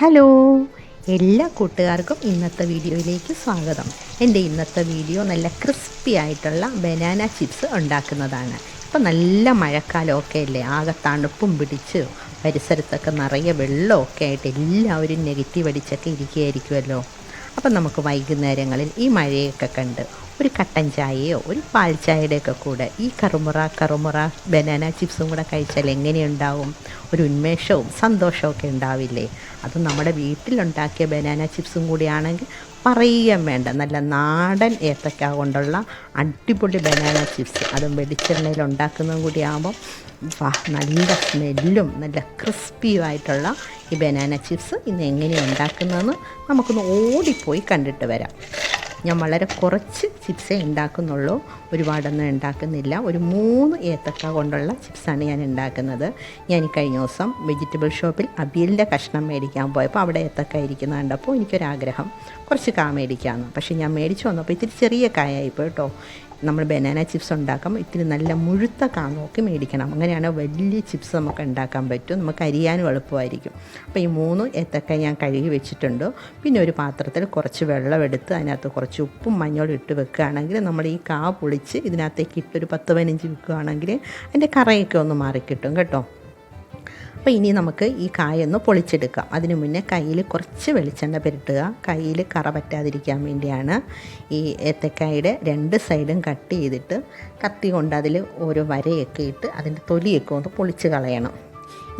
Hello. എല്ലാ കൂട്ടുകാർക്കും ഇന്നത്തെ വീഡിയോയിലേക്ക് സ്വാഗതം. എന്റെ ഇന്നത്തെ വീഡിയോ നല്ല ക്രിസ്പി ആയിട്ടുള്ള ബനാന ചിപ്സ് ഉണ്ടാക്കുന്നതാണ്. ഇപ്പം നല്ല മഴക്കാലമൊക്കെ അല്ലേ ആകെ തണുപ്പും പിടിച്ച് പരിസരത്തൊക്കെ നിറയെ വെള്ളമൊക്കെ ആയിട്ട് എല്ലാവരും നെഗറ്റീവ് അടിച്ചൊക്കെ ഇരിക്കുകയായിരിക്കുമല്ലോ അപ്പം നമുക്ക് വൈകുന്നേരങ്ങളിൽ ഈ മഴയൊക്കെ കണ്ട് ഒരു കട്ടൻ ചായയോ ഒരു പാൽ ചായയുടെയൊക്കെ കൂടെ ഈ കറുമുറ കറുമുറ ബനാന ചിപ്സും കൂടെ കഴിച്ചാൽ എങ്ങനെയുണ്ടാവും? ഒരു ഉന്മേഷവും സന്തോഷവും ഒക്കെ ഉണ്ടാവില്ലേ? അത് നമ്മുടെ വീട്ടിലുണ്ടാക്കിയ ബനാന ചിപ്സും കൂടിയാണെങ്കിൽ പറയുകയും വേണ്ട. നല്ല നാടൻ ഏത്തക്ക കൊണ്ടുള്ള അടിപൊളി ബനാന ചിപ്സ് അതും വെളിച്ചെണ്ണയിൽ ഉണ്ടാക്കുന്നതും കൂടി ആകുമ്പം വാ നല്ല സ്മെല്ലും നല്ല ക്രിസ്പിയും ആയിട്ടുള്ള ഈ ബനാന ചിപ്സ് ഇന്ന് എങ്ങനെയാണ് ഉണ്ടാക്കുന്നതെന്ന് നമുക്കൊന്ന് ഓടിപ്പോയി കണ്ടിട്ട് വരാം. ഞാൻ വളരെ കുറച്ച് ചിപ്സേ ഉണ്ടാക്കുന്നുള്ളൂ. ഒരുപാടൊന്നും ഉണ്ടാക്കുന്നില്ല. ഒരു മൂന്ന് ഏത്തക്ക കൊണ്ടുള്ള ചിപ്സാണ് ഞാൻ ഉണ്ടാക്കുന്നത്. ഞാൻ കഴിഞ്ഞ ദിവസം വെജിറ്റബിൾ ഷോപ്പിൽ അബീലിന്റെ കഷ്ണം മേടിക്കാൻ പോയപ്പോൾ അവിടെ ഏത്തക്ക ഇരിക്കുന്നത് കണ്ടപ്പോൾ എനിക്കൊരാഗ്രഹം. കുറച്ച് കാ മേടിക്കാമെന്ന്. പക്ഷേ ഞാൻ മേടിച്ചു വന്നപ്പോൾ ഇത്തിരി ചെറിയ കായായിപ്പോൾ കേട്ടോ. നമ്മൾ ബനാന ചിപ്സ് ഉണ്ടാക്കാം. ഇത്തിരി നല്ല മുഴുത്ത കാ നോക്കി മേടിക്കണം. അങ്ങനെയാണ് വലിയ ചിപ്സ് നമുക്ക് ഉണ്ടാക്കാൻ പറ്റും. നമുക്ക് അരിയാനും എളുപ്പമായിരിക്കും. അപ്പോൾ ഈ മൂന്ന് ഏത്തക്ക ഞാൻ കഴുകി വെച്ചിട്ടുണ്ട്. പിന്നെ ഒരു പാത്രത്തിൽ കുറച്ച് വെള്ളം എടുത്ത് അതിനകത്ത് കുറച്ച് ഉപ്പും മഞ്ഞളും ഇട്ട് വെക്കുകയാണെങ്കിൽ നമ്മൾ ഈ കാ പൊളിച്ച് ഇതിനകത്തേക്ക് ഇട്ടൊരു പത്ത് പതിനഞ്ച് വെക്കുകയാണെങ്കിൽ അതിന്റെ കറയൊക്കെ ഒന്ന് മാറിക്കിട്ടും. കേട്ടോ? അപ്പോൾ ഇനി നമുക്ക് ഈ കായൊന്ന് പൊളിച്ചെടുക്കാം. അതിനു മുന്നേ കയ്യിൽ കുറച്ച് വെളിച്ചെണ്ണ പുരട്ടുക. കയ്യിൽ കറ പറ്റാതിരിക്കാൻ വേണ്ടിയാണ് ഈ ഏത്തക്കായുടെ രണ്ട് സൈഡും കട്ട് ചെയ്തിട്ട് കത്തി കൊണ്ട് അതിൽ ഓരോ വരയൊക്കെ ഇട്ട് അതിന്റെ തൊലിയൊക്കെ ഒന്ന് പൊളിച്ച് കളയണം.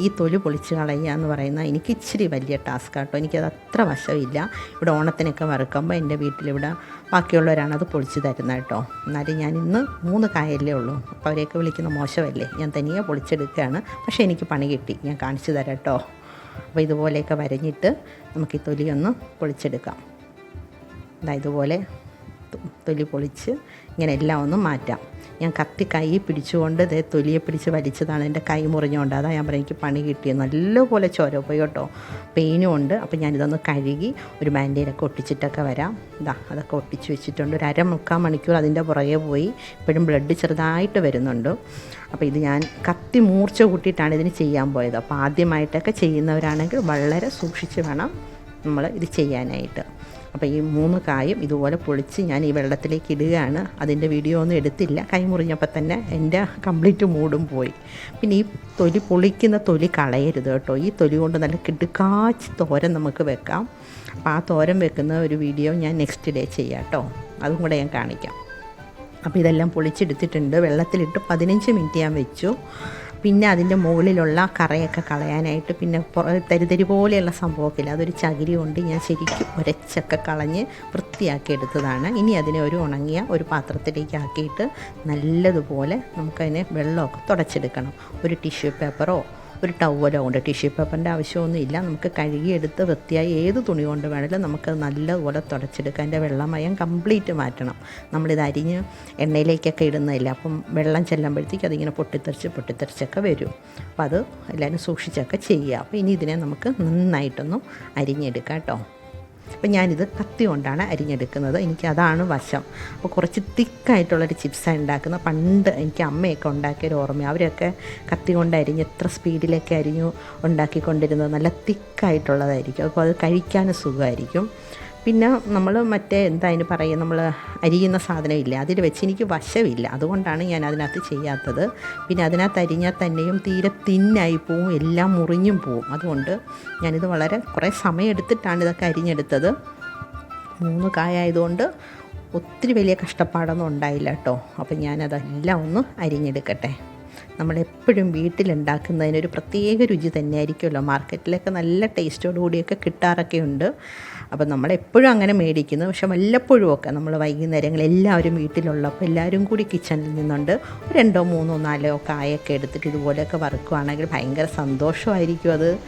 ഈ തൊലി പൊളിച്ച് കളയുക എന്ന് പറയുന്നത് എനിക്ക് ഇച്ചിരി വലിയ ടാസ്ക് കേട്ടോ. എനിക്കത് അത്ര വശമില്ല. ഇവിടെ ഓണത്തിനൊക്കെ വറുക്കുമ്പോൾ എന്റെ വീട്ടിലിവിടെ ബാക്കിയുള്ളവരാണ് അത് പൊളിച്ച് തരുന്നത് കേട്ടോ. എന്നാലും ഞാൻ ഇന്ന് മൂന്ന് കായല്ലേ ഉള്ളൂ. അപ്പോൾ അവരെയൊക്കെ വിളിക്കുന്ന മോശമല്ലേ? ഞാൻ തനിയെ പൊളിച്ചെടുക്കുകയാണ്. പക്ഷേ എനിക്ക് പണി കിട്ടി. ഞാൻ കാണിച്ചു തരാം കേട്ടോ. അപ്പോൾ ഇതുപോലെയൊക്കെ വരഞ്ഞിട്ട് നമുക്ക് ഈ തൊലിയൊന്ന് പൊളിച്ചെടുക്കാം. ഇതാ ഇതുപോലെ തൊലി പൊളിച്ച് ഇങ്ങനെ എല്ലാം ഒന്ന് മാറ്റാം. ഞാൻ കത്തി കൈ പിടിച്ചുകൊണ്ട് ഇതേ തൊലിയെ പിടിച്ച് വലിച്ചതാണ്. എന്റെ കൈ മുറിഞ്ഞുകൊണ്ട്. അതാണ് ഞാൻ പറയും എനിക്ക് പണി കിട്ടിയത്. നല്ലപോലെ ചോര പോയി കേട്ടോ. പെയിനും ഉണ്ട് അപ്പോൾ ഞാനിതൊന്ന് കഴുകി ഒരു ബാൻഡേജൊക്കെ ഒട്ടിച്ചിട്ടൊക്കെ വരാം. ഇതാ അതൊക്കെ ഒട്ടിച്ച് വെച്ചിട്ടുണ്ട്. ഒരു അര മുക്കാൽ മണിക്കൂർ അതിന്റെ പുറകെ പോയി. ഇപ്പോഴും ബ്ലഡ് ചെറുതായിട്ട് വരുന്നുണ്ട്. അപ്പോൾ ഇത് ഞാൻ കത്തി മൂർച്ച കൂട്ടിയിട്ടാണ് ഇതിന് ചെയ്യാൻ പോയത്. അപ്പോൾ ആദ്യമായിട്ടൊക്കെ ചെയ്യുന്നവരാണെങ്കിൽ വളരെ സൂക്ഷിച്ച് വേണം നമ്മൾ ഇത് ചെയ്യാനായിട്ട്. അപ്പോൾ ഈ മൂന്ന് കായും ഇതുപോലെ പൊളിച്ച് ഞാൻ ഈ വെള്ളത്തിലേക്ക് ഇടുകയാണ്. അതിന്റെ വീഡിയോ ഒന്നും എടുത്തില്ല. കൈ മുറിഞ്ഞപ്പോൾ തന്നെ എന്റെ കംപ്ലീറ്റ് മൂടും പോയി. പിന്നെ ഈ തൊലി പൊളിക്കുന്ന തൊലി കളയരുത് കേട്ടോ. ഈ തൊലി കൊണ്ട് നല്ല കിടുക്കാച്ച് തോരൻ നമുക്ക് വെക്കാം. അപ്പോൾ ആ തോരൻ വെക്കുന്ന ഒരു വീഡിയോ ഞാൻ നെക്സ്റ്റ് ഡേ ചെയ്യാം കേട്ടോ. അതും കൂടെ ഞാൻ കാണിക്കാം. അപ്പോൾ ഇതെല്ലാം പൊളിച്ചെടുത്തിട്ടുണ്ട്. വെള്ളത്തിലിട്ട് പതിനഞ്ച് മിനിറ്റ് ഞാൻ വെച്ചു. പിന്നെ അതിന്റെ മുകളിലുള്ള കറയൊക്കെ കളയാനായിട്ട് പിന്നെ തരിതരി പോലെയുള്ള സംഭവമൊക്കെ ഇല്ല. അതൊരു ചകിരി കൊണ്ട് ഞാൻ ശരിക്കും ഉരച്ചൊക്കെ കളഞ്ഞ് വൃത്തിയാക്കി എടുത്തതാണ്. ഇനി അതിനെ ഒരു ഉണങ്ങിയ ഒരു പാത്രത്തിലേക്ക് ആക്കിയിട്ട് നല്ലതുപോലെ നമുക്കതിനെ വെള്ളമൊക്കെ തുടച്ചെടുക്കണം. ഒരു ടിഷ്യൂ പേപ്പറോ ഒരു ടവലോ കൊണ്ട് ടിഷ്യൂ പേപ്പറിന്റെ ആവശ്യമൊന്നുമില്ല നമുക്ക് കഴുകിയെടുത്ത് വൃത്തിയായി ഏത് തുണി കൊണ്ട് വേണമെങ്കിലും നമുക്ക് നല്ലതുപോലെ തുടച്ചെടുക്കാം. അതിന്റെ വെള്ളമയം കംപ്ലീറ്റ് മാറ്റണം. നമ്മളിത് അരിഞ്ഞ് എണ്ണയിലേക്കൊക്കെ ഇടുന്നില്ല അപ്പം വെള്ളം ചെല്ലുമ്പോഴത്തേക്ക് അതിങ്ങനെ പൊട്ടിത്തെറിച്ച് പൊട്ടിത്തെറിച്ചൊക്കെ വരും. അപ്പോൾ അത് എല്ലാവരും സൂക്ഷിച്ചൊക്കെ ചെയ്യുക. അപ്പോൾ ഇനി ഇതിനെ നമുക്ക് നന്നായിട്ടൊന്ന് അരിഞ്ഞെടുക്കാം കേട്ടോ. അപ്പം ഞാനിത് കത്തി കൊണ്ടാണ് അരിഞ്ഞെടുക്കുന്നത്. എനിക്ക് അതാണ് വശം. അപ്പോൾ കുറച്ച് തിക്കായിട്ടുള്ളൊരു ചിപ്സാണ് ഉണ്ടാക്കുന്നത് പണ്ട് എനിക്ക് അമ്മയൊക്കെ ഉണ്ടാക്കിയൊരു ഓർമ്മ അവരൊക്കെ കത്തി കൊണ്ട് അരിഞ്ഞ് എത്ര സ്പീഡിലൊക്കെ അരിഞ്ഞു ഉണ്ടാക്കിക്കൊണ്ടിരുന്നത്. നല്ല തിക്കായിട്ടുള്ളതായിരിക്കും. അപ്പോൾ അത് കഴിക്കാനും സുഖമായിരിക്കും. പിന്നെ നമ്മൾ മറ്റേ എന്താ അതിന് പറയുക നമ്മൾ അരിയുന്ന സാധനമില്ല അതിൽ വെച്ച് എനിക്ക് വശമില്ല. അതുകൊണ്ടാണ് ഞാൻ അതിനകത്ത് ചെയ്യാത്തത്. പിന്നെ അതിനകത്ത് അരിഞ്ഞാൽ തന്നെയും തീരെ തിന്നായി പോവും എല്ലാം മുറിഞ്ഞും പോവും. അതുകൊണ്ട് ഞാനിത് വളരെ കുറേ സമയം എടുത്തിട്ടാണ് ഇതൊക്കെ അരിഞ്ഞെടുത്തത്. മൂന്ന് കായായതുകൊണ്ട് ഒത്തിരി വലിയ കഷ്ടപ്പാടൊന്നും ഉണ്ടായില്ല കേട്ടോ. അപ്പം ഞാനതെല്ലാം ഒന്ന് അരിഞ്ഞെടുക്കട്ടെ. നമ്മളെപ്പോഴും വീട്ടിലുണ്ടാക്കുന്നതിനൊരു പ്രത്യേക രുചി തന്നെയായിരിക്കുമല്ലോ. മാർക്കറ്റിലൊക്കെ നല്ല ടേസ്റ്റോടു കൂടിയൊക്കെ കിട്ടാറൊക്കെ ഉണ്ട്. അപ്പം നമ്മളെപ്പോഴും അങ്ങനെ മേടിക്കുന്നു. പക്ഷെ വല്ലപ്പോഴും ഒക്കെ നമ്മൾ വൈകുന്നേരങ്ങളിൽ എല്ലാവരും വീട്ടിലുള്ളപ്പോൾ എല്ലാവരും കൂടി കിച്ചണിൽ നിന്നുണ്ട്. രണ്ടോ മൂന്നോ നാലോ കായൊക്കെ എടുത്തിട്ട് ഇതുപോലെയൊക്കെ വറുക്കുവാണെങ്കിൽ ഭയങ്കര സന്തോഷമായിരിക്കും അത്.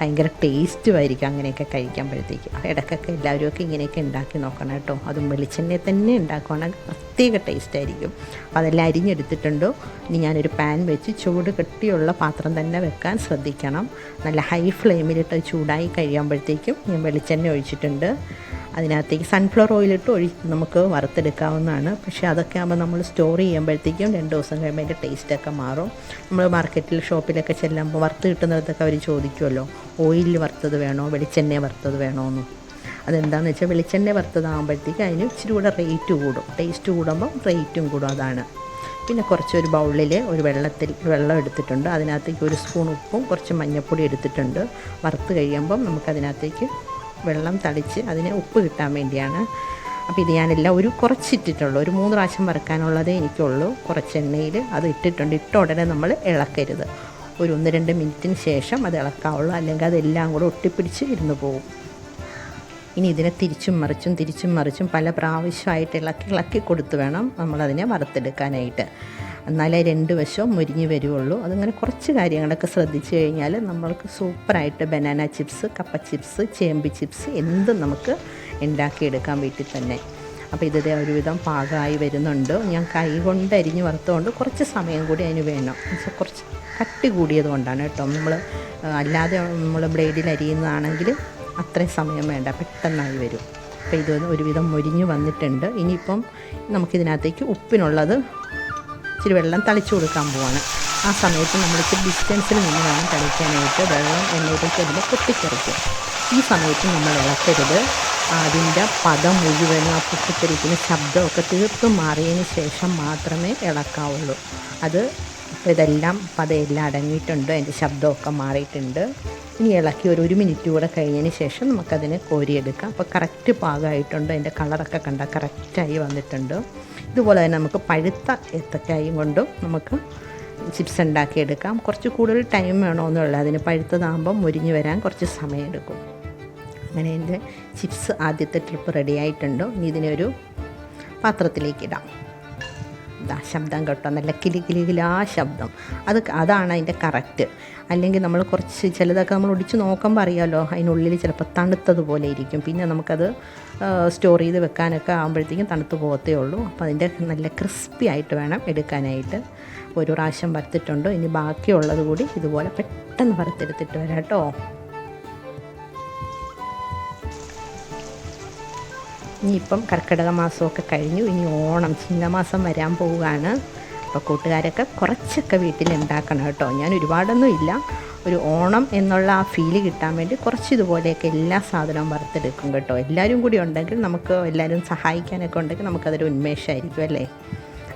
ഭയങ്കര ടേസ്റ്റും ടേസ്റ്റുമായിരിക്കും അങ്ങനെയൊക്കെ കഴിക്കുമ്പോഴത്തേക്ക്. ഇടയ്ക്കൊക്കെ എല്ലാവരും ഒക്കെ ഇങ്ങനെയൊക്കെ ഉണ്ടാക്കി നോക്കണം കേട്ടോ. അതും വെളിച്ചെണ്ണയിൽ തന്നെ ഉണ്ടാക്കുവാണെങ്കിൽ പ്രത്യേക ടേസ്റ്റായിരിക്കും. അപ്പോൾ അതെല്ലാം അരിഞ്ഞെടുത്തിട്ടുണ്ടോ. ഇനി ഞാനൊരു പാൻ വെച്ച് ചൂട് കെട്ടിയുള്ള പാത്രം തന്നെ വെക്കാൻ ശ്രദ്ധിക്കണം. നല്ല ഹൈ ഫ്ലെയിമിലിട്ട് ചൂടായി കഴിയുമ്പോഴത്തേക്കും ഞാൻ വെളിച്ചെണ്ണ ഒഴിച്ചിട്ടുണ്ട്. അതിനകത്തേക്ക് സൺഫ്ലവർ ഓയിലിട്ട് ഒഴി നമുക്ക് വറുത്തെടുക്കാവുന്നതാണ്. പക്ഷേ അതൊക്കെ ആകുമ്പോൾ നമ്മൾ സ്റ്റോർ ചെയ്യുമ്പോഴത്തേക്കും രണ്ട് ദിവസം കഴിയുമ്പോൾ അതിന്റെ ടേസ്റ്റൊക്കെ മാറും. നമ്മൾ മാർക്കറ്റിൽ ഷോപ്പിലൊക്കെ ചെല്ലുമ്പോൾ വറുത്ത് കിട്ടുന്നിടത്തൊക്കെ അവർ ചോദിക്കുമല്ലോ ഓയിലിൽ വറുത്തത് വേണോ? വെളിച്ചെണ്ണ വറുത്തത് വേണോ? എന്ന്. അതെന്താണെന്ന് വെച്ചാൽ വെളിച്ചെണ്ണ വറുത്തതാകുമ്പോഴത്തേക്ക് അതിന് ഇച്ചിരി കൂടെ റേറ്റ് കൂടും. ടേസ്റ്റ് കൂടുമ്പോൾ റേറ്റും കൂടും അതാണ്. പിന്നെ കുറച്ച് ഒരു ബൗളിൽ ഒരു വെള്ളത്തിൽ വെള്ളം എടുത്തിട്ടുണ്ട്. അതിനകത്തേക്ക് ഒരു സ്പൂൺ ഉപ്പും കുറച്ച് മഞ്ഞൾപ്പൊടി എടുത്തിട്ടുണ്ട്. വറുത്ത് കഴിയുമ്പം നമുക്കതിനകത്തേക്ക് വെള്ളം തളിച്ച് അതിന് ഉപ്പ് കിട്ടാൻ വേണ്ടിയാണ്. അപ്പോൾ ഇത് ഞാനെല്ലാം ഒരു കുറച്ചിട്ടിട്ടുള്ളൂ. ഒരു മൂന്ന് പ്രാവശ്യം വറുക്കാനുള്ളതേ എനിക്കുള്ളൂ. കുറച്ച് എണ്ണയിൽ അത് ഇട്ടിട്ടുണ്ട്. ഇട്ട ഉടനെ നമ്മൾ ഇളക്കരുത്. ഒരു ഒന്ന് രണ്ട് മിനിറ്റിന് ശേഷം അത് ഇളക്കാവുള്ളൂ. അല്ലെങ്കിൽ അതെല്ലാം കൂടെ ഒട്ടിപ്പിടിച്ച് ഇരുന്ന് പോകും. ഇനി ഇതിനെ തിരിച്ചും മറിച്ചും തിരിച്ചും മറിച്ചും പല പ്രാവശ്യമായിട്ട് ഇളക്കി ഇളക്കി കൊടുത്ത് വേണം നമ്മളതിനെ വറുത്തെടുക്കാനായിട്ട്. എന്നാലേ രണ്ട് വശവും മുരിഞ്ഞ് വരുവുള്ളൂ. അതിങ്ങനെ കുറച്ച് കാര്യങ്ങളൊക്കെ ശ്രദ്ധിച്ചു കഴിഞ്ഞാൽ നമ്മൾക്ക് സൂപ്പറായിട്ട് ബനാന ചിപ്സ് കപ്പ ചിപ്സ് ചേമ്പ് ചിപ്സ് എന്തും നമുക്ക് ഉണ്ടാക്കിയെടുക്കാൻ വീട്ടിൽ തന്നെ. അപ്പോൾ ഇത് ഒരുവിധം പാകമായി വരുന്നുണ്ട്. ഞാൻ കൈ കൊണ്ട് അരിഞ്ഞ് വറുത്തുകൊണ്ട് കുറച്ച് സമയം കൂടി അതിന് വേണം. കുറച്ച് കട്ടി കൂടിയത് കൊണ്ടാണ് കേട്ടോ. നമ്മൾ അല്ലാതെ നമ്മൾ ബ്ലേഡിൽ അരിയുന്നതാണെങ്കിൽ അത്രയും സമയം വേണ്ട പെട്ടെന്നായി വരും. അപ്പോൾ ഇത് ഒരുവിധം മൊരിഞ്ഞ് വന്നിട്ടുണ്ട്. ഇനിയിപ്പം നമുക്കിതിനകത്തേക്ക് ഉപ്പിനുള്ളത് ഇച്ചിരി വെള്ളം തളിച്ചു കൊടുക്കാൻ പോവാണ്. ആ സമയത്ത് നമ്മൾ ഇച്ചിരി ഡിസ്റ്റൻസിൽ നിന്ന് വേണം തളിക്കാനായിട്ട് വെള്ളം എണ്ണയിലേക്ക് അതിൽ പൊട്ടിത്തെറിക്കും ഈ സമയത്ത് നമ്മൾ ഇളക്കരുത്. അതിന്റെ പദം മുഴുവനും ആ പൊട്ടിത്തെറിക്കുന്ന ശബ്ദമൊക്കെ തീർത്തും മാറിയതിന് ശേഷം മാത്രമേ ഇളക്കാവുള്ളൂ. അത് ഇപ്പോൾ ഇതെല്ലാം പതയെല്ലാം അടങ്ങിയിട്ടുണ്ട്. അതിന്റെ ശബ്ദമൊക്കെ മാറിയിട്ടുണ്ട്. ഇനി ഇളക്കി ഒരു ഒരു മിനിറ്റ് കൂടെ കഴിഞ്ഞതിന് ശേഷം നമുക്കതിനെ കോരിയെടുക്കാം. അപ്പോൾ കറക്റ്റ് പാകമായിട്ടുണ്ട്. അതിന്റെ കളറൊക്കെ കണ്ട കറക്റ്റായി വന്നിട്ടുണ്ട്. ഇതുപോലെ തന്നെ നമുക്ക് പഴുത്ത ഏത്തക്കായും കൊണ്ടും നമുക്ക് ചിപ്സ് ഉണ്ടാക്കിയെടുക്കാം. കുറച്ച് കൂടുതൽ ടൈം വേണമെന്നുള്ളത് അതിന് പഴുത്തതാകുമ്പം മുരിഞ്ഞ് വരാൻ കുറച്ച് സമയമെടുക്കും. അങ്ങനെ എന്റെ ചിപ്സ് ആദ്യത്തെ ട്രിപ്പ് റെഡി ആയിട്ടുണ്ട്. ഇനി ഇതിനൊരു പാത്രത്തിലേക്ക് ഇടാം. ശബ്ദം കേട്ടോ. നല്ല കിലി കിലി കിലാ ശബ്ദം. അത് അതാണ് അതിന്റെ കറക്റ്റ്. അല്ലെങ്കിൽ നമ്മൾ കുറച്ച് ചിലതൊക്കെ നമ്മൾ ഒടിച്ച് നോക്കുമ്പോൾ അറിയാമല്ലോ അതിനുള്ളിൽ ചിലപ്പോൾ തണുത്തതുപോലെ ഇരിക്കും. പിന്നെ നമുക്കത് സ്റ്റോർ ചെയ്ത് വെക്കാനൊക്കെ ആകുമ്പോഴത്തേക്കും തണുത്ത് പോകത്തേ ഉള്ളൂ. അപ്പോൾ അതിന്റെ നല്ല ക്രിസ്പി ആയിട്ട് വേണം എടുക്കാനായിട്ട്. ഒരു പ്രാവശ്യം വറുത്തിട്ടുണ്ട്. ഇനി ബാക്കിയുള്ളത് കൂടി ഇതുപോലെ പെട്ടെന്ന് വറുത്തെടുത്തിട്ട് വരാം കേട്ടോ. ഇനിയിപ്പം കർക്കിടക മാസമൊക്കെ കഴിഞ്ഞു. ഇനി ഓണം ചിങ്ങമാസം വരാൻ പോവുകയാണ്. അപ്പോൾ കൂട്ടുകാരൊക്കെ കുറച്ചൊക്കെ വീട്ടിൽ ഉണ്ടാക്കണം കേട്ടോ. ഞാൻ ഒരുപാടൊന്നും ഇല്ല. ഒരു ഓണം എന്നുള്ള ആ ഫീൽ കിട്ടാൻ വേണ്ടി കുറച്ച് ഇതുപോലെയൊക്കെ എല്ലാ സാധനവും വറുത്തെടുക്കും കേട്ടോ. എല്ലാവരും കൂടി ഉണ്ടെങ്കിൽ നമുക്ക് എല്ലാവരും സഹായിക്കാനൊക്കെ ഉണ്ടെങ്കിൽ നമുക്കതൊരു ഉന്മേഷമായിരിക്കും അല്ലേ?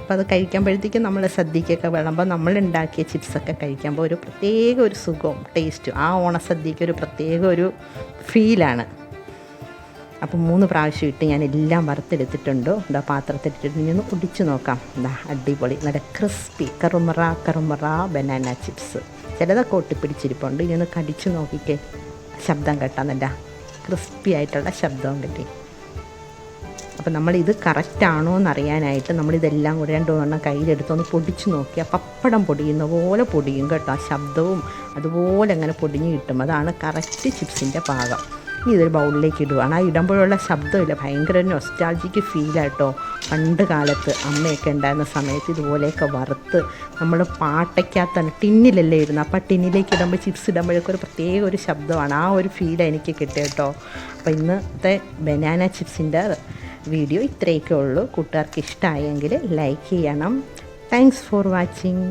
അപ്പോൾ അത് കഴിക്കുമ്പോഴത്തേക്കും നമ്മൾ സദ്യക്കൊക്കെ വിളമ്പോൾ നമ്മൾ ഉണ്ടാക്കിയ ചിപ്സൊക്കെ കഴിക്കുമ്പോൾ ഒരു പ്രത്യേക ഒരു സുഖവും ടേസ്റ്റും ആ ഓണസദ്യക്ക് ഒരു പ്രത്യേക ഒരു ഫീലാണ് അപ്പോൾ മൂന്ന് പ്രാവശ്യം ഇട്ട് ഞാൻ എല്ലാം വറുത്തെടുത്തിട്ടുണ്ട്. എന്താ പാത്രത്തിലിട്ടിട്ട് ഇനി ഒന്ന് ഒടിച്ച് നോക്കാം. എന്താ അടിപൊളി. നല്ല ക്രിസ്പി. കറുമറ കറുമറ ബനാന ചിപ്സ്. ചിലതൊക്കെ ഒട്ടിപ്പിടിച്ചിരിപ്പുണ്ട്. ഇനി ഒന്ന് കടിച്ച് നോക്കിക്കേ. ശബ്ദം കേട്ടാന്നല്ല ക്രിസ്പി ആയിട്ടുള്ള ശബ്ദവും കിട്ടി. അപ്പോൾ നമ്മളിത് കറക്റ്റാണോ എന്നറിയാനായിട്ട് നമ്മളിതെല്ലാം കൂടെ രണ്ട് മൂന്നെണ്ണം കയ്യിലെടുത്തൊന്ന് പൊടിച്ച് നോക്കിയാൽ പപ്പടം പൊടിയുന്ന പോലെ പൊടിയും കേട്ടോ. ആ ശബ്ദവും അതുപോലെ അങ്ങനെ പൊടിഞ്ഞ് കിട്ടും. അതാണ് കറക്റ്റ് ചിപ്സിന്റെ പാകം. ഇനി ഇതൊരു ബൗളിലേക്ക് ഇടുവാണ് ആ ഇടുമ്പോഴുള്ള ശബ്ദമില്ല. ഭയങ്കര നൊസ്റ്റാൾജിക്ക് ഫീലാട്ടോ പണ്ട് കാലത്ത് അമ്മയൊക്കെ ഉണ്ടായിരുന്ന സമയത്ത് ഇതുപോലെയൊക്കെ വറുത്ത് നമ്മൾ പാട്ടയ്ക്കകത്താണ് ടിന്നിലല്ലേ ഇടുന്നത്. അപ്പോൾ ടിന്നിലേക്ക് ഇടുമ്പോൾ ചിപ്സ് ഇടുമ്പോഴൊക്കെ ഒരു പ്രത്യേക ഒരു ശബ്ദമാണ്. ആ ഒരു ഫീൽ എനിക്ക് കിട്ടിയ കേട്ടോ. അപ്പോൾ ഇന്നത്തെ ബനാന ചിപ്സിന്റെ വീഡിയോ ഇത്രയൊക്കെ ഉള്ളൂ. കൂട്ടുകാർക്ക് ഇഷ്ടമായെങ്കിൽ ലൈക്ക് ചെയ്യണം. Thanks for watching